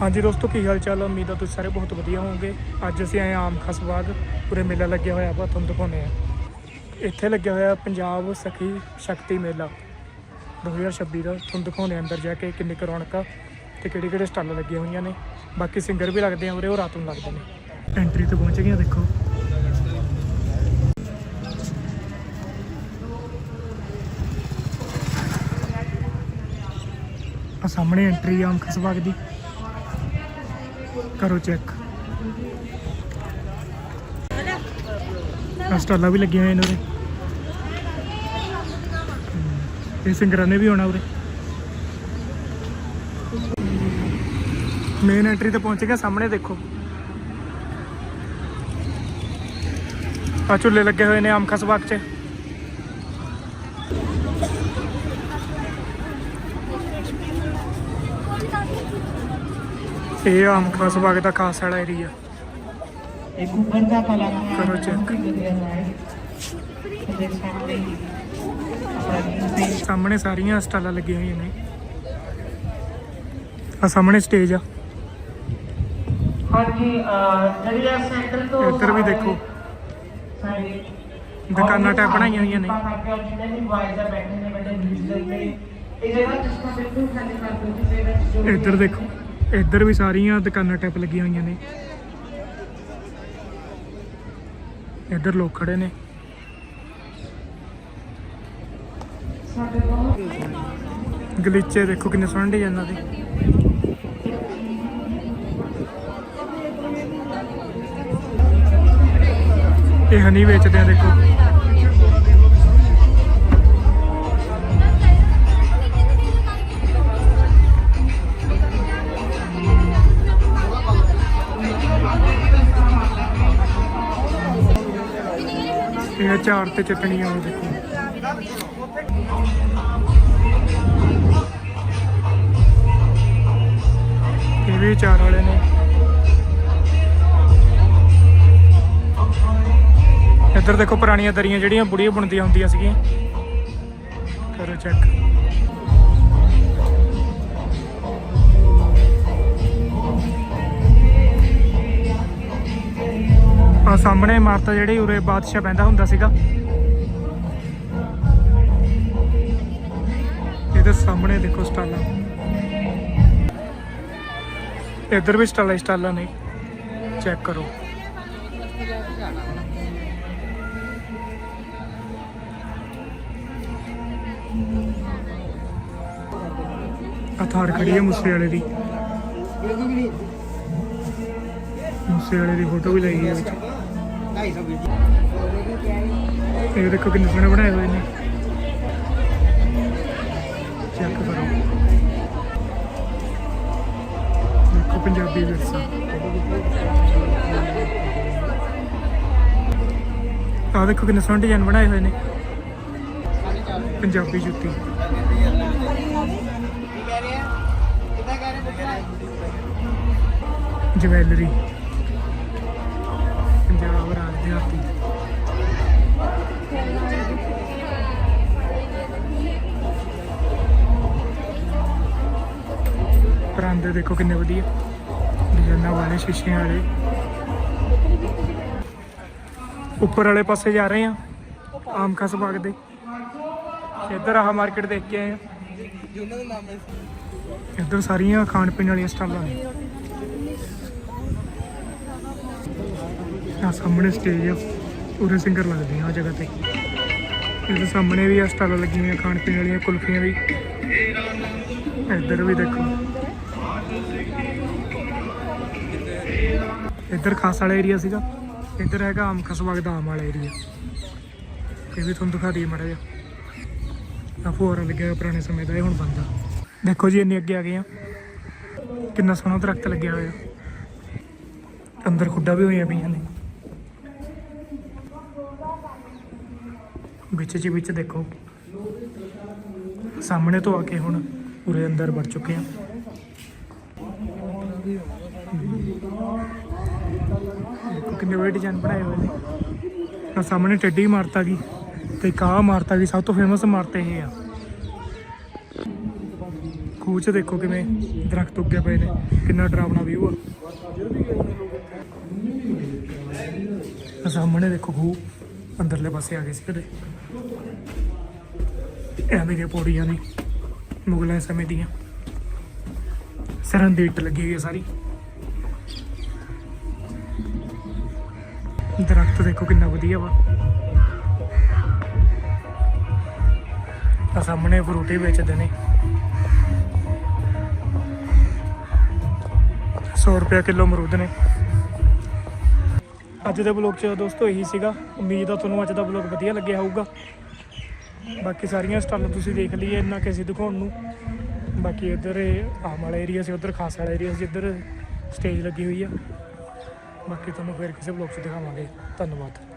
ਹਾਂਜੀ ਦੋਸਤੋ, ਕੀ ਹਾਲ ਚਾਲ ਉਮੀਦ ਆ ਤੁਸੀਂ ਸਾਰੇ ਬਹੁਤ ਵਧੀਆ ਹੋਵੋਗੇ। ਅੱਜ ਅਸੀਂ ਆਏ ਹਾਂ ਆਮ ਖਾਸ ਬਾਗ। ਪੂਰੇ ਮੇਲਾ ਲੱਗਿਆ ਹੋਇਆ ਆਪਾਂ ਤੁਹਾਨੂੰ ਦਿਖਾਉਂਦੇ ਆ ਇੱਥੇ ਲੱਗਿਆ ਹੋਇਆ ਪੰਜਾਬ ਸਖੀ ਸ਼ਕਤੀ ਮੇਲਾ। 2026 ਦਾ ਤੁਹਾਨੂੰ ਦਿਖਾਉਂਦੇ ਅੰਦਰ ਜਾ ਕੇ ਕਿੰਨੀ ਕੁ ਰੌਣਕ ਆ ਤੇ ਕਿਹੜੇ ਕਿਹੜੇ ਸਟਾਲਾਂ ਲੱਗੀਆਂ ਹੋਈਆਂ ਨੇ। ਬਾਕੀ ਸਿੰਗਰ ਵੀ ਲੱਗਦੇ ਆ ਉਰੇ, ਉਹ ਰਾਤ ਨੂੰ ਲੱਗਦੇ ਨੇ। ਐਂਟਰੀ ਤੇ ਪਹੁੰਚ ਗਈਆਂ ਦੇਖੋ। ਆ ਸਾਹਮਣੇ ਐਂਟਰੀ ਆਮ ਖਾਸ ਬਾਗ ਦੀ। ਕਰੋ ਚੈੱਕ ਸਟਾਲਾਂ ਵੀ ਲੱਗੀਆਂ ਹੋਈਆਂ ਨੇ ਉਰੇ। ਇਹ ਸਿੰਗਰਾਂ ਨੇ ਵੀ ਆਉਣਾ ਉਰੇ। ਮੇਨ ਐਂਟਰੀ ਤੇ ਪਹੁੰਚ ਗਿਆ, ਸਾਹਮਣੇ ਦੇਖੋ। ਆ ਝੁੱਲੇ ਲੱਗੇ ਹੋਏ ਨੇ ਆਮ ਖਾਸ 'ਚ। ਇਹ ਆਮ ਖਾਸ ਬਾਗ ਦਾ ਖਾਸ ਵਾਲਾ ਏਰੀਆ ਇੱਕ ਉੱਪਰ ਦਾ ਕਲਾਕਾਰ ਕਰੋ ਉਹਦੇ ਸਾਹਮਣੇ ਸਾਰੀਆਂ ਸਟਾਲਾਂ ਲੱਗੀਆਂ ਹੋਈਆਂ ਨੇ। ਆ ਸਾਹਮਣੇ ਸਟੇਜ ਆ। ਹਾਂਜੀ ਦਰਿਆ ਸੈਂਟਰ ਤੋਂ ਇੱਧਰ ਵੀ ਦੇਖੋ। ਦੁਕਾਨਾਂ ਟੈਪ ਬਣਾਈਆਂ ਹੋਈਆਂ ਨੇ। ਇੱਧਰ ਦੇਖੋ। ਇੱਧਰ ਵੀ ਸਾਰੀਆਂ ਦੁਕਾਨਾਂ ਟੈਪ ਲੱਗੀਆਂ ਹੋਈਆਂ ਨੇ। ਇੱਧਰ ਲੋਕ ਖੜੇ ਨੇ। ਗਲੀਚੇ ਦੇਖੋ ਕਿੰਨੇ ਸੋਹਣੇ ਡਿਜ਼ਾਈਨਾਂ ਦੇ ਇਹ ਹਨੀ ਵੇਚਦੇ ਆ ਦੇਖੋ। ਇਹ ਅਚਾਰ ਤੇ ਚਟਣੀਆਂ ਉਹ ਦੇਖੋ। ਇਹ ਵੀ ਚਾਰ ਵਾਲੇ ਨੇ। ਇੱਧਰ ਦੇਖੋ ਪੁਰਾਣੀਆਂ ਦਰੀਆਂ ਜਿਹੜੀਆਂ ਬੁੜੀਆਂ ਬੁਣਦੀਆਂ ਹੁੰਦੀਆਂ ਸੀਗੀਆਂ। ਕਰੋ ਚੈੱਕ ਆ ਸਾਹਮਣੇ ਇਮਾਰਤ ਜਿਹੜੀ, ਉਰੇ ਬਾਦਸ਼ਾਹ ਬਹਿੰਦਾ ਹੁੰਦਾ ਸੀਗਾ। ਇਹਦੇ ਸਾਹਮਣੇ ਦੇਖੋ ਸਟਾਲਾਂ। ਇੱਧਰ ਵੀ ਸਟਾਲਾਂ ਹੀ ਸਟਾਲਾਂ ਨੇ। ਚੈੱਕ ਕਰੋ। ਅਥਾਰ ਖੜੀ ਹੈ ਮੂਸੇ ਵਾਲੇ ਦੀ। ਮੂਸੇ ਵਾਲੇ ਦੀ ਫੋਟੋ ਵੀ ਲਈ ਹੈ ਵਿੱਚ। ਇਹ ਦੇਖੋ ਕਿੰਨੇ ਸੋਹਣੇ ਬਣਾਏ ਹੋਏ ਨੇ। ਚੈੱਕ ਕਰੋ। ਦੇਖੋ ਪੰਜਾਬੀ ਵਿਰਸਾ। ਆ ਦੇਖੋ ਕਿੰਨੇ ਸੋਹਣੇ ਡਿਜ਼ਾਈਨ ਬਣਾਏ ਹੋਏ ਨੇ। ਪੰਜਾਬੀ ਜੁੱਤੀ। ਜਵੈਲਰੀ। ਪੰਜਾਬ ਰਾਜ ਪਰਾਂਦੇ ਦੇਖੋ ਕਿੰਨੇ ਵਧੀਆ ਡਿਜ਼ਾਈਨਾਂ ਵਾਲੇ ਸ਼ੀਸ਼ਿਆਂ ਵਾਲੇ। ਉੱਪਰ ਵਾਲੇ ਪਾਸੇ ਜਾ ਰਹੇ ਆ ਆਮ ਖਾਸ ਬਾਗ ਦੇ। ਇੱਧਰ ਆਹ ਮਾਰਕੀਟ ਦੇਖ ਕੇ ਆਏ ਆ ਇੱਧਰ ਸਾਰੀਆਂ ਖਾਣ ਪੀਣ ਵਾਲੀਆਂ ਸਟਾਲਾਂ ਨੇ। ਆ ਸਾਹਮਣੇ ਸਟੇਜ ਆ। ਪੂਰੇ ਸਿੰਗਰ ਲੱਗਦੇ ਆ ਆਹ ਜਗ੍ਹਾ ਤੇ। ਇਹਦੇ ਸਾਹਮਣੇ ਵੀ ਆ, ਸਟਾਲਾਂ ਲੱਗੀਆਂ ਹੋਈਆਂ ਖਾਣ ਪੀਣ ਵਾਲੀਆਂ, ਕੁਲਫੀਆਂ ਵੀ। ਇੱਧਰ ਵੀ ਦੇਖੋ। ਇੱਧਰ ਖਾਸ ਵਾਲਾ ਏਰੀਆ ਸੀਗਾ। ਇੱਧਰ ਹੈਗਾ ਆਮ ਖਸਬਾਗ ਦਾ ਆਮ ਵਾਲਾ ਏਰੀਆ ਇਹ ਵੀ ਤੁਹਾਨੂੰ ਦਿਖਾ ਦਈਏ ਮਾੜਾ ਜਿਹਾ। ਆ ਫੋਰ ਲੱਗਿਆ ਹੋਇਆ ਪੁਰਾਣੇ ਸਮੇਂ ਦਾ, ਇਹ ਹੁਣ ਬੰਦ ਦੇਖੋ ਜੀ, ਇੰਨੇ ਅੱਗੇ ਆ ਗਏ ਆ। ਕਿੰਨਾ ਸੋਹਣਾ ਦਰਖਤ ਲੱਗਿਆ ਹੋਇਆ। ਅੰਦਰ ਖੁੱਡਾ ਵੀ ਹੋਈਆਂ ਪਈਆਂ ਨੇ। ਵਿੱਚ ਜੀ ਵਿੱਚ ਦੇਖੋ। ਸਾਹਮਣੇ ਤੋਂ ਆ ਕੇ ਹੁਣ ਪੂਰੇ ਅੰਦਰ ਵੜ ਚੁੱਕੇ ਆ। ਦੇਖੋ ਕਿੰਨੇ ਵਧੀਆ ਡਿਜ਼ਾਈਨ ਬਣਾਏ ਹੋਏ ਨੇ। ਆ ਸਾਹਮਣੇ ਟੱਡੀ ਇਮਾਰਤ ਗਈ ਤੇ ਕਾਹ ਆਹ ਇਮਾਰਤ ਗਈ, ਸਭ ਤੋਂ ਫੇਮਸ ਇਮਾਰਤ ਇਹ ਆ। ਖੂਹ 'ਚ ਦੇਖੋ ਕਿਵੇਂ ਦਰਖਤ ਉੱਗੇ ਪਏ ਨੇ, ਕਿੰਨਾ ਡਰਾਵਣਾ ਵਿਊ ਆ। ਸਾਹਮਣੇ ਦੇਖੋ ਖੂਹ ਅੰਦਰਲੇ ਪਾਸੇ ਆ ਗਏ ਸੀ ਕਦੇ ਐਵੇਂ ਦੀਆਂ ਪੌੜੀਆਂ ਨੇ, ਮੁਗਲਾਂ ਸਮੇਂ ਦੀਆਂ। ਸਰਹੰਦ ਦੀ ਇੱਟ ਲੱਗੀ ਹੋਈ ਹੈ ਸਾਰੀ। ਦਰਖਤ ਦੇਖੋ ਕਿੰਨਾ ਵਧੀਆ ਵਾ। ਆ ਸਾਹਮਣੇ ਫਰੂਟੀ ਵੇਚਦੇ ਨੇ। 100 ਰੁਪਏ ਕਿਲੋ ਅਮਰੂਦ ਨੇ। ਅੱਜ ਦੇ ਬਲੌਗ 'ਚ ਦੋਸਤੋ ਇਹੀ ਸੀਗਾ। ਉਮੀਦ ਆ ਤੁਹਾਨੂੰ ਅੱਜ ਦਾ ਬਲੌਗ ਵਧੀਆ ਲੱਗਿਆ ਹੋਊਗਾ। ਬਾਕੀ ਸਾਰੀਆਂ ਸਟਾਲਾਂ ਤੁਸੀਂ ਦੇਖ ਲਈਏ, ਇੰਨਾ ਕਿਸੇ ਦਿਖਾਉਣ ਨੂੰ। ਬਾਕੀ ਇੱਧਰ ਆਮ ਵਾਲਾ ਏਰੀਆ ਸੀ, ਉੱਧਰ ਖਾਸ ਵਾਲਾ ਏਰੀਆ ਸੀ, ਇੱਧਰ ਸਟੇਜ ਲੱਗੀ ਹੋਈ ਆ। ਬਾਕੀ ਤੁਹਾਨੂੰ ਫਿਰ ਕਿਸੇ ਬਲੌਗ 'ਚ ਦਿਖਾਵਾਂਗੇ। ਧੰਨਵਾਦ।